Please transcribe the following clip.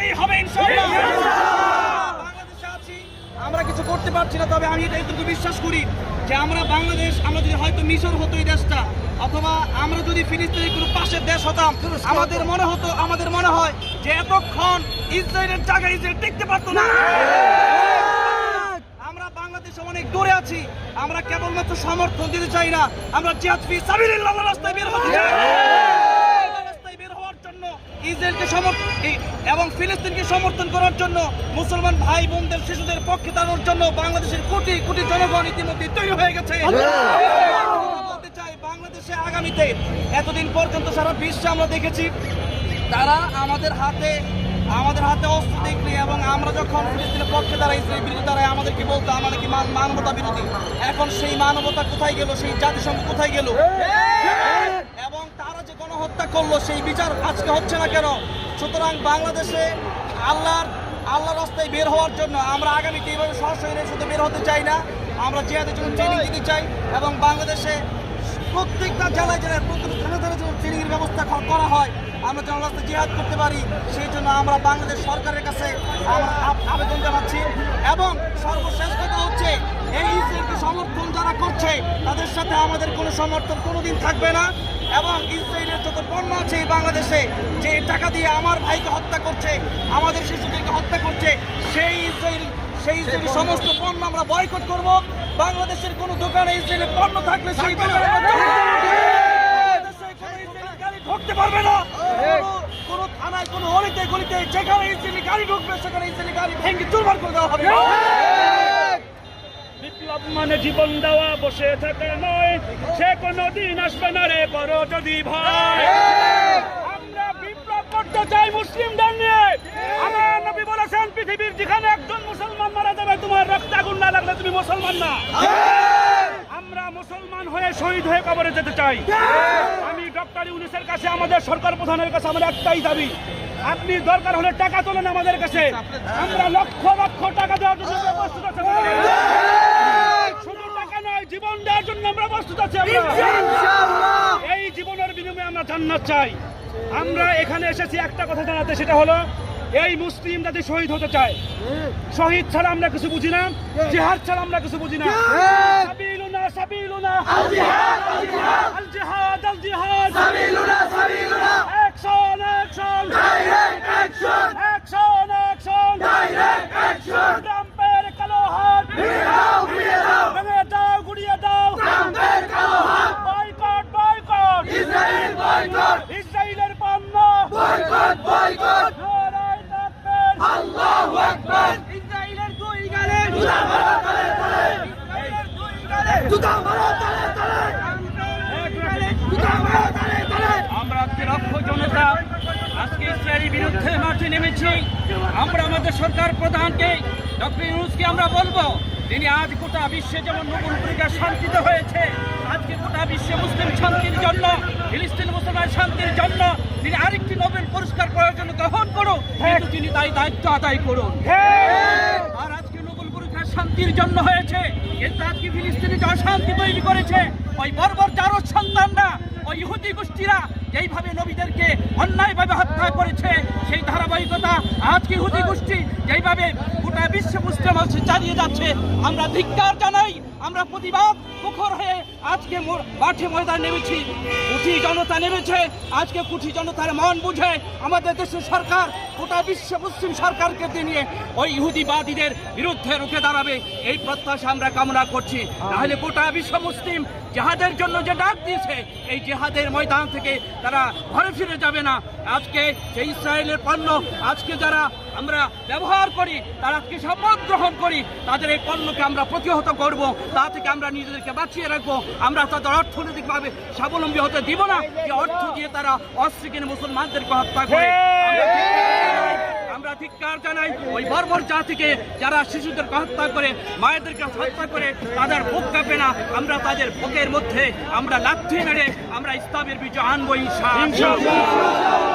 হবেই হবে ইনশাআল্লাহ। বাংলাদেশে আছি আমরা কিছু করতে পারছি না তবে আমি এটা এটুকু বিশ্বাস করি যে আমরা বাংলাদেশ আমরা যদি হয়তো মিশর হতো এই দেশটা অথবা আমরা যদি ফিলিস্তিনের কোনো পাশের দেশ হতাম আমাদের মনে হতো আমাদের মনে হয় যে এতক্ষণ ইসরায়েলের জায়গায় ইসরায়েল টিকতে পারতো না। আমরা বাংলাদেশে অনেক দূরে আছি আমরা কেবলমাত্র সমর্থন দিতে চাই না আমরা জিহাদ ফি সাবিলিল্লাহ রাস্তায় বের হতে চাই রাস্তায় বের হওয়ার জন্য ইসরায়েলকে সমর্থন এবং ফিলিস্তিনকে সমর্থন করার জন্য মুসলমান ভাই বোনদের শিশুদের পক্ষে দাঁড়ানোর জন্য বাংলাদেশের কোটি কোটি জনগণ ইতিমধ্যে তৈরি হয়ে গেছে। বলতে চাই বাংলাদেশে আগামীতে এতদিন পর্যন্ত সারা বিশ্বে আমরা দেখেছি তারা আমাদের হাতে আমাদের হাতে অস্ত্র দেখলে এবং আমরা যখন ফিলিস্তিনের পক্ষে দাঁড়াই ইসরায়েলের বিরুদ্ধে দাঁড়াই আমাদেরকে বলতো আমাদের কি মান- মানবতা বিরোধী? এখন সেই মানবতা কোথায় গেল সেই জাতিসংঘ কোথায় গেল? এবং তারা যে গণহত্যা করল সেই বিচার আজকে হচ্ছে না কেন? সুতরাং বাংলাদেশে আল্লাহর আল্লাহ রাস্তায় বের হওয়ার জন্য আমরা আগামীতে এইভাবে সরাসরি শুধু বের হতে চাই না আমরা জিহাদের জন্য ট্রেনিং দিতে চাই এবং বাংলাদেশে প্রত্যেকটা জেলায় জেলায় প্রত্যেকটা থানা থানা যেন ট্রেনিংয়ের ব্যবস্থা করা হয় আমরা যেন রাস্তায় জিহাদ করতে পারি সেই জন্য আমরা বাংলাদেশ সরকারের কাছে আমরা আবেদন জানাচ্ছি এবং সর্বশেষ কথা হচ্ছে এই সমর্থন যারা করছে তাদের সাথে আমাদের কোনো সমর্থন কোনোদিন থাকবে না। এবং ইসরায়েলের যত পণ্য আছে এই বাংলাদেশে যে টাকা দিয়ে আমার ভাইকে হত্যা করছে আমাদের শিশুদেরকে হত্যা করছে সেই ইসরায়েল সেই ইসরায়েলি সমস্ত পণ্য আমরা বয়কট করব। বাংলাদেশের কোনো দোকানে ইসরায়েলের পণ্য থাকলে সেই দোকানে ঢুকতে পারবে না। কোনো- কোনো থানায় কোনো অলিতে গলিতে যেখানে ইসরায়েলি গাড়ি ঢুকবে সেখানে ইসরায়েলি গাড়ি ভেঙে চুরমার করে দেওয়া হবে। বিপ্লব মানে জীবন দেওয়া, বসে থাকা নয়। সে কোনো দিন আসবে না রে করো যদি ভয় আমরা বিপ্লব করতে চাই মুসলিমদের নিয়ে। আমার নবী বলেছেন, পৃথিবীর যেখানে একজন মুসলমান মারা যাবে, তোমার রক্ত আগুন না লাগলে তুমি মুসলমান না। আমরা মুসলমান হয়ে শহীদ হয়ে কবরে যেতে চাই। আমি ডক্টর ইউনিসের কাছে, আমাদের সরকার প্রধানের কাছে, আমার একটাই দাবি। আপনি দরকার হলে টাকা তোলেন আমাদের কাছে। আমরা লক্ষ লক্ষ টাকা দেওয়ার জন্য প্রস্তুত আছি জীবন দেওয়ার জন্য আমরা প্রস্তুত আছি এই জীবনের বিনিময়ে আমরা জান্নাত চাই। আমরা এখানে এসেছি একটা কথা জানাতে সেটা হলো এই মুসলিম জাতি শহীদ হতে চায়। শহীদ ছাড়া আমরা কিছু বুঝি না জিহাদ ছাড়া আমরা কিছু বুঝি না। সাবিলুনা সাবিলুনা। আল জিহাদ আল জিহাদ। আল জিহাদ আল জিহাদ। সাবিলুনা সাবিলুনা action action direct action action action direct action ট্রাম্পের কালো হাত ভেঙে দাও ভেঙে দাও ভেঙে দাও গুড়িয়ে দাও ট্রাম্পের কালো হাত বয়কট বয়কট ইসরায়েল বয়কট ইসরায়েলের পণ্য বয়কট বয়কট নারায়ে তাকবীর আল্লাহু আকবার ইসরায়েলের দুই গালে জুতা মারো তালে তালে ইসরায়েলের দুই গালে জুতা মারো তালে তালে জুতা মারো তালে তালে আমরা আজকে লক্ষ জনতা ইসরায়েলের বিরুদ্ধে মাঠে নেমেছি। আমরা আমাদের সরকার প্রধানকে, ডক্টর ইউনুসকে আমরা বলব, তিনি আজ গোটা বিশ্বে যেমন নোবেল পুরস্কার শান্তিতে হয়েছে, আজকে গোটা বিশ্বে মুসলিম শান্তির জন্য, ফিলিস্তিন মুসলমান শান্তির জন্য তিনি আরেকটি নোবেল পুরস্কার করার জন্য গ্রহণ করুন কিন্তু তিনি তাই দায়িত্ব আদায় করুন। আর আজকে নোবেল পুরস্কার শান্তির জন্য হয়েছে, কিন্তু আজকে ফিলিস্তিনে যে অশান্তি তৈরি করেছে, ওই বর্বর জারদ সন্তানরা, ওই ইহুদি গোষ্ঠীরা যেইভাবে নবীদেরকে অন্যায়ভাবে হত্যা করেছে সেই ধারাবাহিকতা আজকে ইহুদি গোষ্ঠী? যেইভাবে গোটা বিশ্ব মুসলিম চালিয়ে যাচ্ছে আমরা ধিক্কার জানাই আমরা প্রতিবাদ মুখর হয়ে আজকে মাঠে ময়দান নেমেছি। কুঠি জনতা নেমেছে আজকে কুঠি জনতার মন বুঝে আমাদের দেশের সরকার গোটা বিশ্ব মুসলিম সরকারকে নিয়ে ওই ইহুদিবাদীদের বিরুদ্ধে রুখে দাঁড়াবে এই প্রত্যাশা আমরা কামনা করছি। তাহলে গোটা বিশ্ব মুসলিম জেহাদের জন্য যে ডাক দিয়েছে, এই জেহাদের ময়দান থেকে তারা ঘরে ফিরে যাবে না। আজকে যে ইসরায়েলের পণ্য, আজকে যারা আমরা ব্যবহার করি, তারা আজকে শপথ গ্রহণ করি, তাদের এই পণ্যকে আমরা প্রতিহত করব, তা থেকে আমরা নিজেদেরকে বাঁচিয়ে রাখব। আমরা তাদের অর্থনৈতিকভাবে স্বাবলম্বী হতে দিব না। যে অর্থ দিয়ে তারা অস্ত্র কিনে মুসলমানদেরকে হত্যা করে যারা শিশুদেরকে হত্যা করে, মায়েদেরকে হত্যা করে, তাদের না। আমরা তাদের মধ্যে আমরা লাথি মেরে আমরা ইসলামের বিজয় আনব ইনশাআল্লাহ।